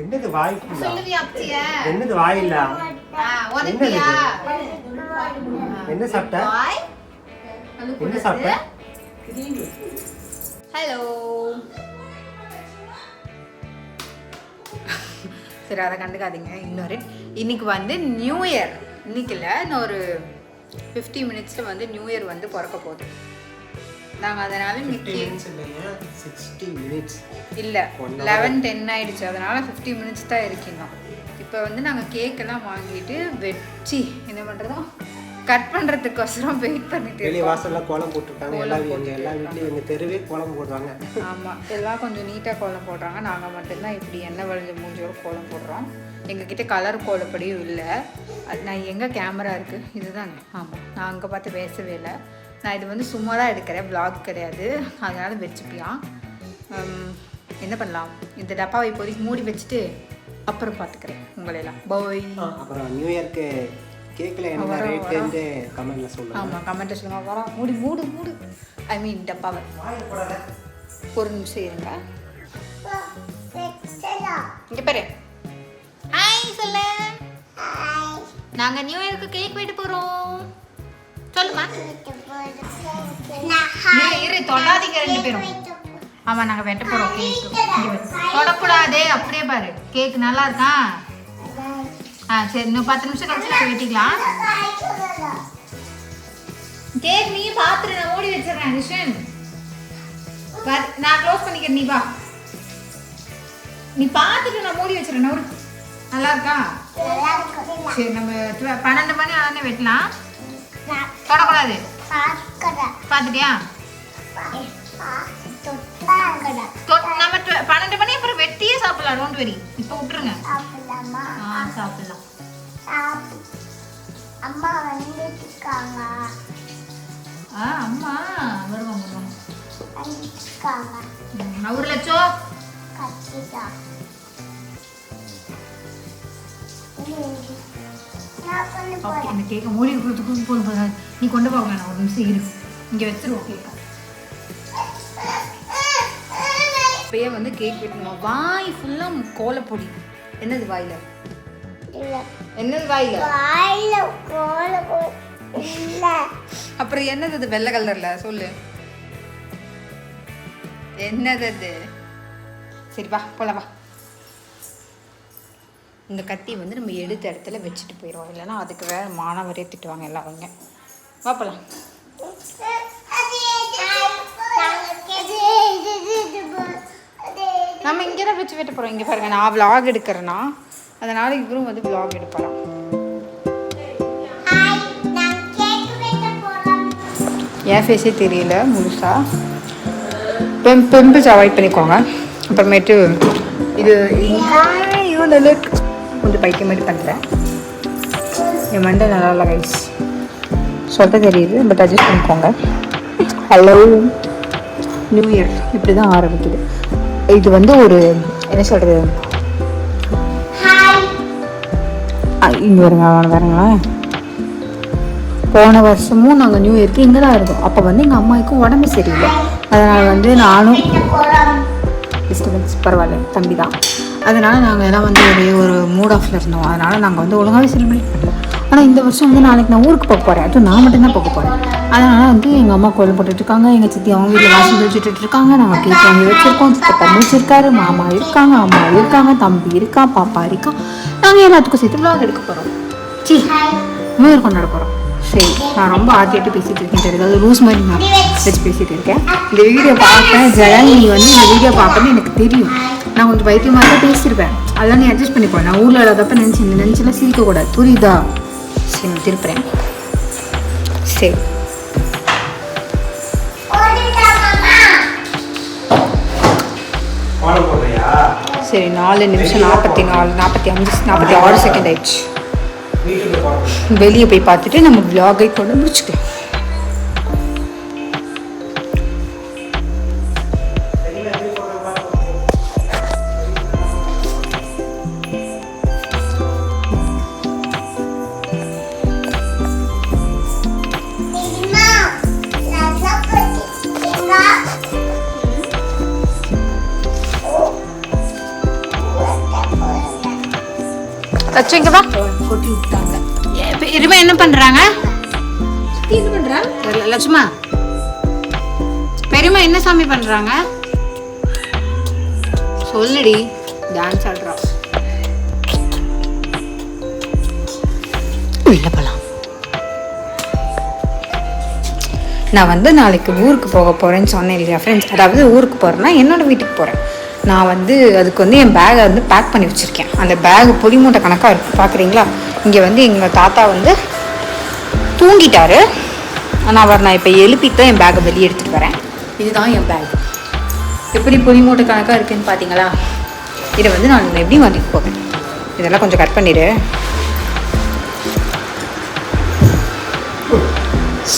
என்னது அப்திய என்னது வாயில்ல? என்ன சாப்பிட்ட? என்ன சாப்பிட்ட? ஹலோ. சரி அதை கண்டுக்காதீங்க. இன்னொரு இன்னைக்கு வந்து நியூ இயர். இன்னைக்கு இல்லை இன்னும் ஒரு ஃபிஃப்டி மினிட்ஸில் வந்து நியூ இயர் வந்து பிறக்க போகுது. நாங்கள் அதனால சிக்ஸ்டி மினிட்ஸ் இல்லை. லெவன் டென் ஆயிடுச்சு. அதனால ஃபிஃப்டி மினிட்ஸ் தான் இருக்கீங்க. இப்போ வந்து நாங்கள் கேக்கெல்லாம் வாங்கிட்டு வெச்சு என்ன பண்ணுறதோ கட் பண்ணுறதுக்கோசரம் வெயிட் பண்ணிட்டு வெளியே வாசல்ல கோலம் போட்டிருக்காங்க. எல்லா எங்க எல்லா வீட்லயும் எங்க தெருவே கோலம் போடுறாங்க. ஆமாம் எல்லாம் கொஞ்சம் நீட்டாக கோலம் போடுறாங்க. நாங்கள் மட்டும்தான் இப்படி எண்ணெய் வழிஞ்ச மூஞ்சியோட கோலம் போடுறோம். எங்ககிட்ட கலர் கோலப்படியும் இல்லை. அது நான் எங்கே கேமரா இருக்குது இதுதாங்க. ஆமாம் நான் அங்கே பார்த்து பேசவே இல்லை. நான் இது வந்து சும்மா தான் எடுக்கிறேன். Vlog கிடையாது. அதனால் வச்சுக்கலாம் என்ன பண்ணலாம்? இந்த டப்பாவை இப்போதைக்கு மூடி வச்சுட்டு அப்புறம் பார்த்துக்கிறேன் உங்களையெல்லாம் பாய் அப்புறம் நியூ இயர்க்கு கேக்ல என்ன ரேட்டுன்னு கமெண்ட்ல சொல்லுங்க. ஆமாம் கமெண்ட்டை சொல்லுங்க. வரா மூடி மூடு மூடு. ஐ மீன் டப்பாவை. ஒரு நிமிஷம் இருங்க. இங்க பாரு. ஹாய் சொல்லு. நாங்க நியூ இயருக்கு கேக் வெட்ட போறோம். சொல்லுமா. இரு இரு தொடாதீங்க ரெண்டு பேரும். ஆமா நாங்க வெட்ட போறோம். கேக் தொடக்கூடாதே அப்படியே பாரு. கேக் நல்லா இருக்கா? ஆ சரி இன்னும் பத்து நிமிஷம் கழிச்சு வெட்டிக்கலாம். கேக் நீ பாத்துரு நான் மூடி வச்சிடுறேன் நிஷன் பாரு- நான் க்ளோஸ் பண்ணிக்கிறேன் நீ நீ பார்த்துட்டு நான் மூடி வச்சிடறேன் நவுரு நல்லா இருக்கா? சரி நம்ம பன்னெண்டு மணி ஆனே வெட்டலாம். தொடக்கூடாது. பார்த்துட்டியா? நம்ம பன்னெண்டு மணி அப்புறம் வெட்டியே சாப்பிடலாம். டோன்ட் வெரி இப்போ விட்டுருங்க. சாப்பிடலாம்? அம்மா வந்துருக்காங்க ஆ அம்மா வருவாங்க வருவாங்க. ஒரு லட்சோ? கத்திதா நான் கொண்டு ஓகே இந்த கேக்கை மூடி கொடுத்துக்கு போதும் போதும் நீ கொண்டு போக வேணாம். ஒரு நிமிஷம் இரு. இங்கே வச்சிருவோம் கேக்கை இப்பயே வந்து கேக் வெட்டணும். வாய் ஃபுல்லாக கோலப்பொடி. என்னது வாயில? என்னது வாயில? வாயில அப்புறம் என்னது அது வெள்ளை கலர்ல சொல்லு. என்னது அது? சரி வா போலாம் வா இந்த கத்தி வந்து நம்ம எடுத்த இடத்துல வச்சுட்டு போயிடுவோம். இல்லைன்னா அதுக்கு வேறு மாணவரே திட்டுவாங்க எல்லாருங்க பார்ப்பலாம் நம்ம இங்கே தான் வச்சு வெட்ட போகிறோம் இங்கே பாருங்க நான் vlog எடுக்கிறேன்னா அதனால் இவரும் வந்து vlog எடுப்பாராம். என் ஃபேஸே தெரியல முழுசா. பெம் பிம்பிள்ஸ் அவாய்ட் பண்ணிக்கோங்க. அப்புறமேட்டு இது ஐயோ நல்லா கொஞ்சம் பைத்தியம் மாதிரி பண்ணுறேன் என் மண்டை நல்லா இல்லை கைஸ் சொல்ல தெரியுது பட் அட்ஜஸ்ட் பண்ணிக்கோங்க. ஹலோ நியூ இயர் இப்படி தான் ஆரம்பிக்குது. இது வந்து ஒரு என்ன சொல்கிறது இங்கே வருங்க வரங்களேன் போன வருஷமும் நாங்கள் நியூ இயர்க்கு இங்கே தான் இருந்தோம். அப்போ வந்து எங்கள் அம்மாவுக்கும் உடம்பு சரியில்லை. அதனால் வந்து நானும் டிஸ்டர்பன்ஸ் பரவாயில்ல தம்பி தான் அதனால் நாங்கள் எல்லாம் வந்து ஒரே ஒரு மூட் ஆஃபில் இருந்தோம். அதனால் நாங்கள் வந்து ஒழுங்காகவே செலிப்ரேட் பண்ணல. ஆனால் இந்த வருஷம் வந்து நாளைக்கு நான் ஊருக்கு போக போகிறேன் அதுவும் நான் மட்டும்தான் போக போகிறேன் அதனால் வந்து எங்கள் அம்மா கோயில் போட்டுட்டு இருக்காங்க எங்கள் சித்தி அவங்க வீட்டில் வாசல் தெளிச்சுட்டு இருக்காங்க நாங்கள் கேக் வாங்கி வச்சுருக்கோம் சித்தப்பா முடிச்சிருக்காரு மாமா இருக்காங்க அம்மா இருக்காங்க தம்பி இருக்கான் பாப்பா இருக்கான் நாங்கள் எல்லாத்துக்கும் சேர்த்து vlog எடுக்க போகிறோம் சி நியூ கொண்டாட போகிறோம் சரி நான் ரொம்ப ஆத்திட்டு பேசிட்டு இருக்கேன் தெரியுது? அது லூஸ் மாதிரி நான் வச்சு பேசிட்டு இருக்கேன். இந்த வீடியோ பார்ப்பேன். ஜெயன் நீ வந்து இந்த வீடியோ பார்ப்பேன்னு எனக்கு தெரியும். நான் கொஞ்சம் வைத்தியமாக தான் பேசியிருப்பேன் அதெல்லாம் நீ அட்ஜஸ்ட் பண்ணிக்கோ. நான் ஊரில் இல்லாதப்ப நினச்சி நினச்செல்லாம் சிரிக்கக்கூடாது புரியுதா? சரி நான் திருப்புறேன். சரி. சரி நாலு நிமிஷம் நாற்பத்தி நாலு நாற்பத்தி அஞ்சு நாற்பத்தி ஆறு செகண்ட் ஆயிடுச்சு. வெளியே போய் பார்த்துட்டு நம்ம விலாகை கொண்டு முடிச்சுக்கலாம் தச்சு இங்கே வா பண்றாங்க? என்ன பண்றா. லட்சுமா. பெரியம்மா என்ன சாமி பண்றாங்க? சொல்லுடி. டான்ஸ் ஆடுறா. உள்ள போலாம். நான் வந்து நாளைக்கு ஊருக்கு போக போகிறேன்னு சொன்னேன் இல்லையா ஃப்ரெண்ட்ஸ் அதாவது ஊருக்கு போகிறேன்னா என்னோட வீட்டுக்கு போகிறேன் நான் வந்து அதுக்கு வந்து என் பேகை வந்து பேக் பண்ணி வச்சுருக்கேன். அந்த பேக் பொடி மூட்டை கணக்காக இருக்குது பார்க்குறீங்களா இங்கே வந்து எங்கள் தாத்தா வந்து தூங்கிட்டாரு. ஆனால் அவர் நான் இப்போ எழுப்பிட்டு தான் என் பேக்கை வெளியே எடுத்துகிட்டு வரேன். இதுதான் என் பேக் எப்படி பொடி மூட்டை கணக்காக இருக்குன்னு பார்த்தீங்களா இதை வந்து நான் எப்படி வாங்கிட்டு போவேன்? இதெல்லாம் கொஞ்சம் கட் பண்ணிடு.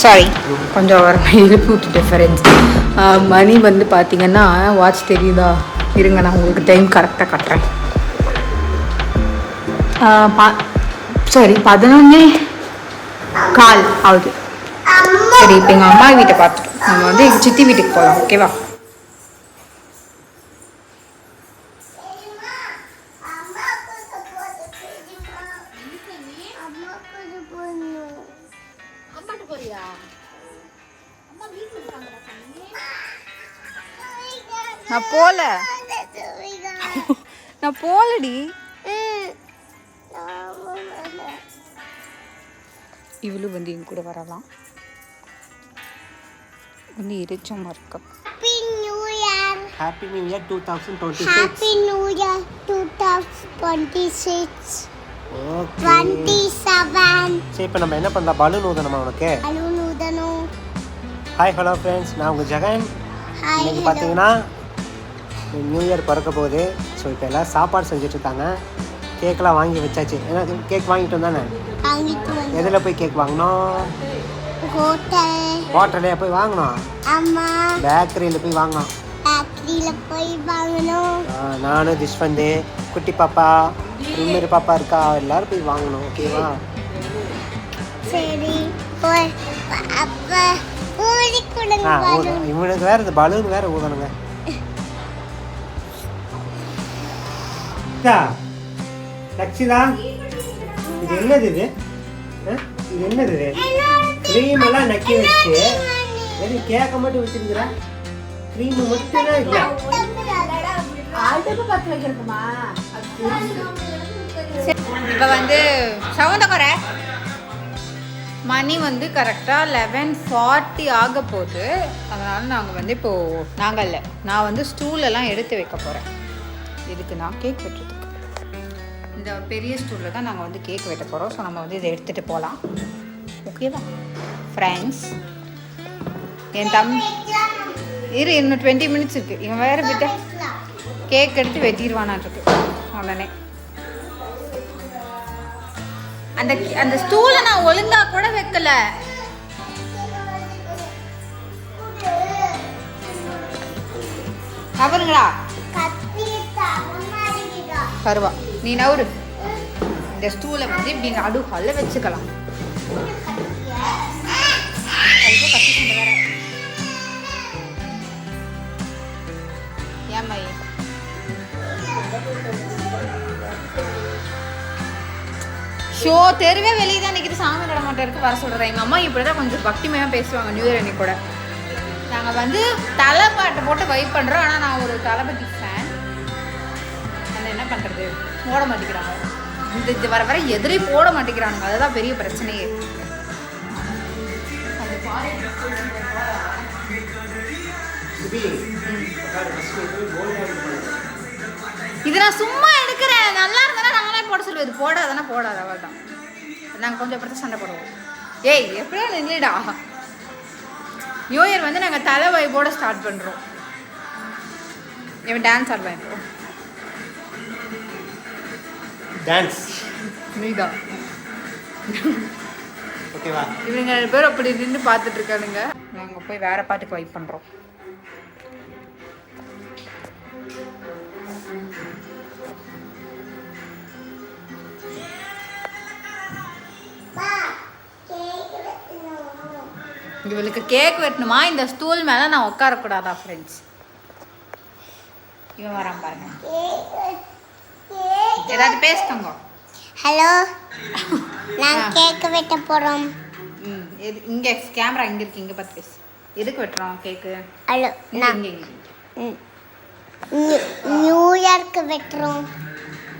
சாரி கொஞ்சம் அவர் எழுப்பி விட்டுட்டேன் ஃப்ரெண்ட்ஸ் மணி வந்து பார்த்தீங்கன்னா வாட்ச் தெரியுதா? இருங்க நான் உங்களுக்கு டைம் கரெக்டாக கட்டுறேன். பா சாரி பதினொன்னே கால் ஆகுது சரி இப்போ எங்கள் அம்மா வீட்டை பார்த்துட்டோம் நம்ம வந்து எங்கள் சித்தி வீட்டுக்கு போகலாம் ஓகேவா நான் போல. நான் போலடி. இவளும் வந்து என் கூட வரலாம். வந்து எரிச்சமாக இருக்கும் Happy New Year. Happy new year two thousand twenty Happy New Year 2026. Okay 27. சரி இப்போ நம்ம என்ன பண்ணலாம்? பலூன் ஊதணுமா உனக்கு? Hello, Nudanu. Hi hello friends நான் உங்கள் ஜெகன். இன்னைக்கு. பார்த்தீங்கன்னா நியூ இயர் பிறக்க போகுது. ஸோ இப்போ எல்லாம் சாப்பாடு செஞ்சுட்டு இருக்காங்க. கேக்கெலாம் வாங்கி வச்சாச்சு. ஏன்னா கேக் வாங்கிட்டு வந்தானே? வாங்கிட்டு எதில் போய் கேக் வாங்கினோம் ஹோட்டல். போய் வாங்கினோம் அம்மா பேக்கரியில் போய் வாங்கினோம் ஃபேக்ட்ரியில் போய் வாங்கணும். ஆ, நானும் திஷ் வந்து குட்டி பாப்பா இன்னொரு பாப்பா இருக்கா எல்லாரும் போய் வாங்கணும் ஓகேவா சரி அப்போ ஊதி கொடுங்க இவனுக்கு வேற இந்த பலூன் வேற ஊதணுங்க. லக்ஷிதா? இது என்னது இது? இது என்னது இது? க்ரீம் எல்லாம் நக்கி வச்சு வெறும் கேக்க மட்டும் வச்சிருக்கிற? க்ரீம் மட்டும் தான் இல்லை இப்போ வந்து சவுண்ட குறை. மணி வந்து கரெக்டாக லெவன் ஃபார்ட்டி ஆக போகுது. அதனால் நாங்கள் வந்து இப்போது நாங்கள் இல்லை. நான் வந்து ஸ்டூலெல்லாம் எடுத்து வைக்க போகிறேன் இதுக்கு நான் கேக் வெட்டுறதுக்கு இந்த பெரிய ஸ்டூலில் தான் நாங்கள் வந்து கேக் வெட்ட போகிறோம் ஸோ நம்ம வந்து இதை எடுத்துகிட்டு போகலாம் ஓகேவா ஃப்ரெண்ட்ஸ் என் தம் இரு இன்னும் டுவெண்ட்டி மினிட்ஸ் இருக்குது இவன் வேறு விட்ட கேக் எடுத்து வெட்டிடுவானான்ருக்கு உடனே. அந்த அந்த ஸ்டூலை நான் ஒழுங்கா கூட வைக்கல. மாட்டேங்குதா பருவா நீ நவரு இந்த ஸ்டூலை வந்து இப்படி நடு வச்சுக்கலாம். ஐயோ, ஷோ தெருவே வெளியே தான் நிற்கிது சாமி கட மாட்டேன் இருக்கு வர சொல்கிறேன் எங்கள் அம்மா இப்படி தான் கொஞ்சம் பக்திமயம் பேசுவாங்க நியூ இயர் அன்னைக்கு கூட. நாங்கள் வந்து தலைப்பாட்டை போட்டு வைப் பண்ணுறோம் ஆனால் நான் ஒரு தளபதி என்ன பண்ணுறது போட மாட்டேங்கிறாங்க. இந்த இது வர வர எதிரே போட மாட்டேங்கிறானுங்க. அதுதான் பெரிய பிரச்சனையே. இது நான் சும்மா எடுக்கிறேன். நல்லா இருந்தா நாங்களே போட சொல்லுவோம் இது போடாதானே போடாத அவள் தான் நாங்கள் கொஞ்சம் அப்படி சண்டை போடுவோம். ஏய் எப்படியோ நின்றுடா நியூ இயர் வந்து நாங்கள் தலை வைப்போட ஸ்டார்ட் பண்ணுறோம் இவன் டான்ஸ் ஆடுவேன் இப்போ. டான்ஸ் நீதான். ஓகேவா இவங்க ரெண்டு பேரும் அப்படி நின்று பார்த்துட்டு இருக்கானுங்க. நாங்கள் போய் வேற பாட்டுக்கு வைப் பண்ணுறோம் இவளுக்கு கேக் வெட்டணுமா? இந்த ஸ்டூல் மேலே நான் உட்காரக்கூடாதா ஃப்ரெண்ட்ஸ் இவன் வரான் பாருங்க. ஏதாவது பேசுங்க. ஹலோ நான் கேக் வெட்ட போறோம். ம் இங்கே கேமரா இங்கே இருக்கு இங்கே பார்த்து பேசு. எதுக்கு வெட்டுறோம் கேக்கு? ஹலோ நான். நியூ- நியூயார்க்கு வெட்டுறோம்.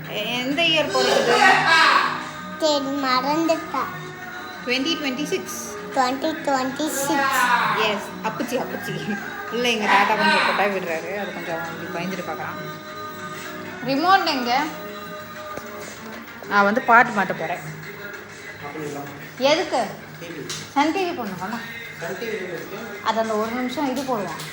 எந்த இயர் போகிறது சரி மறந்துட்டா. Twenty twenty six twenty twenty six yes அப்புச்சி அப்புச்சி. இல்லை எங்கள் தாத்தா கொஞ்சம் கொட்டாய் விடுறாரு. அது கொஞ்சம் அப்படி பயந்துட்டு பார்க்குறான். ரிமோட் எங்க? நான் வந்து பாட்டு மாட்ட போகிறேன் எதுக்கு? சன் டிவி பொண்ணு பண்ண அது அந்த ஒரு நிமிஷம் இது போடுவான்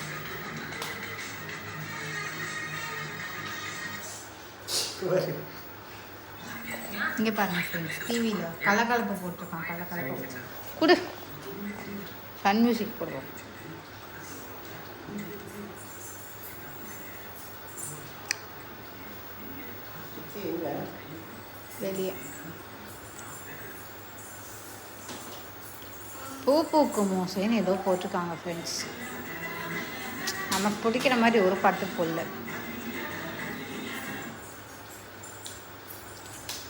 இங்கே பாருங்க ஃப்ரெண்ட்ஸ் டிவியில் கலக்கலப்பு போட்டிருக்கான் கலக்கலப்பு கொடு. சன் மியூசிக் போடுவோம். வெளியே. பூ பூக்கும் மோசைன்னு ஏதோ போட்டிருக்காங்க ஃப்ரெண்ட்ஸ் நமக்கு பிடிக்கிற மாதிரி ஒரு பாட்டு போடல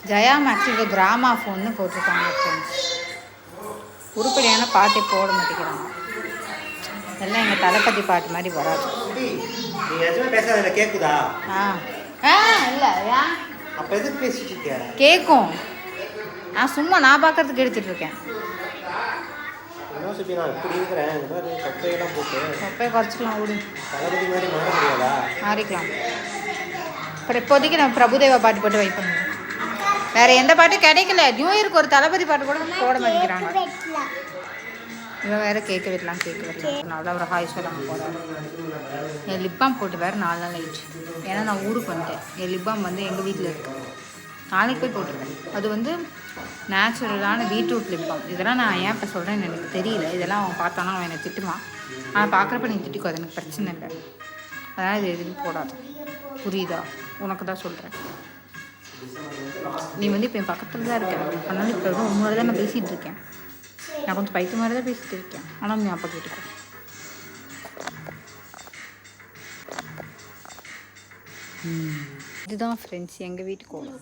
ஜெயா மேக்ஸில் கிராமா ஃபோன்னு போட்டிருக்காங்க ஃப்ரெண்ட்ஸ் உருப்படியான பாட்டே போட மாட்டேங்கிறாங்க. எல்லாம் எங்கள் தளபதி பாட்டு மாதிரி வராது. பேசாத கேக்குதா? ஆ. ஆ இல்லை ஏன்? அப்ப எதுக்கு பேசிட்டு இருக்க? கேட்கும் நான் சும்மா நான் பார்க்கறதுக்கு எடுத்துட்டு இருக்கேன். என்ன சுப்பி நான் இப்படி இருக்கிறேன். இந்த மாதிரி கப்பையெல்லாம் போட்டு அப்போ குறைச்சிக்கலாம் விடு தளபதி மாதிரி மாற முடியாதா? மாறிக்கலாம். அப்புறம் இப்போதைக்கு நான் பிரபுதேவா பாட்டு போட்டு வெயிட் வேற எந்த பாட்டும் கிடைக்கல. நியூ இயருக்கு ஒரு தளபதி பாட்டு கூட போட மாட்டேங்கிறாங்க. இவன் வேற கேட்க விடலாம் கேட்க விடலாம் அதனால தான் ஒரு ஹாய் சொல்லாமல் போகிறேன் என் லிப்பாம் போட்டு வேறு நாலு நாள் ஆயிடுச்சு. ஏன்னா நான் ஊருக்கு வந்துட்டேன். என் லிப்பாம் வந்து எங்கள் வீட்டில் இருக்கு. நாளைக்கு போய் போட்டிருக்கேன். அது வந்து நேச்சுரலான பீட்ரூட் லிப்பாம் இதெல்லாம் நான் ஏன் இப்போ சொல்கிறேன்னு எனக்கு தெரியல. இதெல்லாம் அவன் பார்த்தானா அவன் என்னை திட்டுவான். ஆனால் பார்க்குறப்ப நீ திட்டிக்கோ அது எனக்கு பிரச்சனை இல்லை. அதனால் இது எதுவும் போடாது. புரியுதா? உனக்கு தான் சொல்கிறேன் நீ வந்து இப்போ என் பக்கத்தில் தான் இருக்கேன் அதனால இப்போ உங்களோட தான் நான் பேசிகிட்டு இருக்கேன். நான் கொஞ்சம் பைத்திய மாதிரி தான் பேசிட்டு இருக்கேன் ஆனால் நீ அப்போ கேட்டுக்கோ இதுதான் ஃப்ரெண்ட்ஸ் எங்கள் வீட்டு கோலம்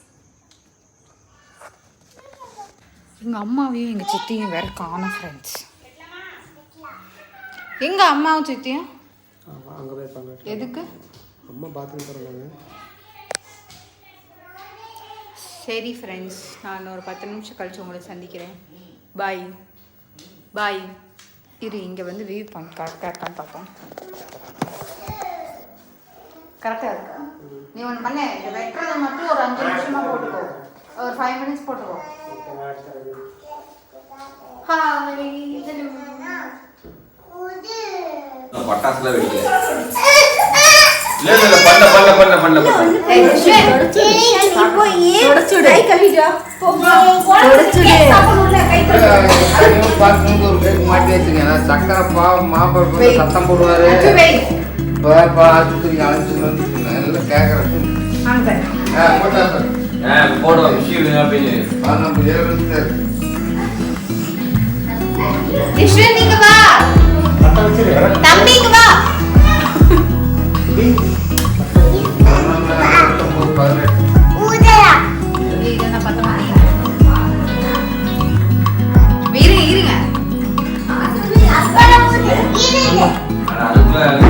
எங்கள் அம்மாவையும் எங்கள் சித்தியும் வேற காணும் ஃப்ரெண்ட்ஸ் எங்கள் அம்மாவும் சித்தியும் ஆமா அங்க போயிருப்பாங்க எதுக்கு அம்மா பாத்ரூம் போறாங்க சரி ஃப்ரெண்ட்ஸ் நான் ஒரு பத்து நிமிஷம் கழிச்சு உங்களை சந்திக்கிறேன் பாய் பாய் இரு இங்கே வந்து வியூ பாயிண்ட் கரெக்டாக இருக்கான்னு பார்ப்போம் கரெக்டாக இருக்கா நீ ஒன்று பண்ண இந்த வெட்டுறதை மட்டும் ஒரு அஞ்சு நிமிஷமாக போட்டுக்கோ ஒரு ஃபைவ் மினிட்ஸ் போட்டுக்கோ பட்டாசுல வெடிக்கல இல்ல இல்ல இல்ல பண்ண பண்ண பண்ண பண்ண பண்ண பார்க்கும்போது ஒரு கேக் மாட்டி வச்சுங்க சக்கரை பாவம் மாப்பிள்ளை சத்தம் போடுவாரு பார்த்து அழைச்சு நல்லா கேட்கறேன் போடுவோம் விஷயம் அப்படின்னு பதினொன்று ஏழு வந்து விஸ்வன் நீங்க வா பத்த வச்சிரு தம்பிங்க வா பதினொன்று பத்தொன்பது பதினெட்டு இது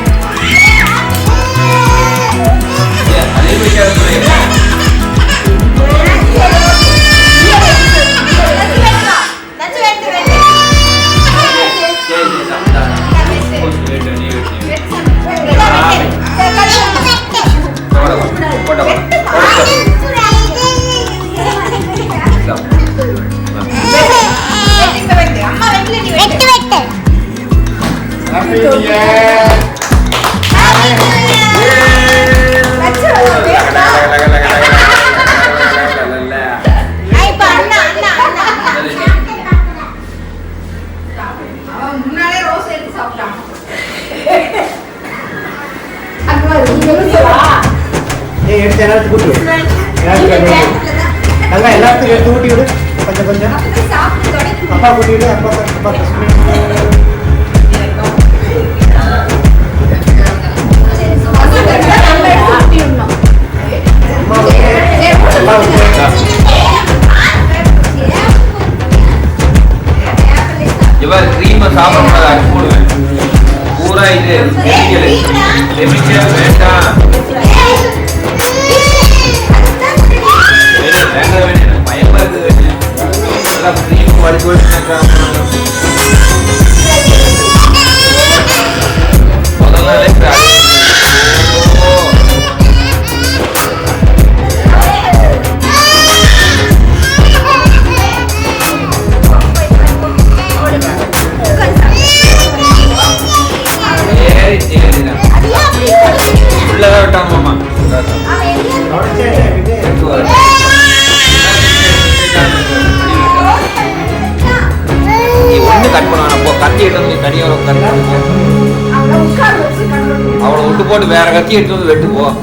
கத்தி எடுத்து வந்து வெட்டுவோம்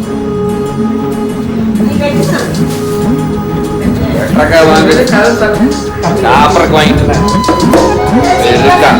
சாப்பிட்றக்கு வாங்கிட்டேன் இருக்கா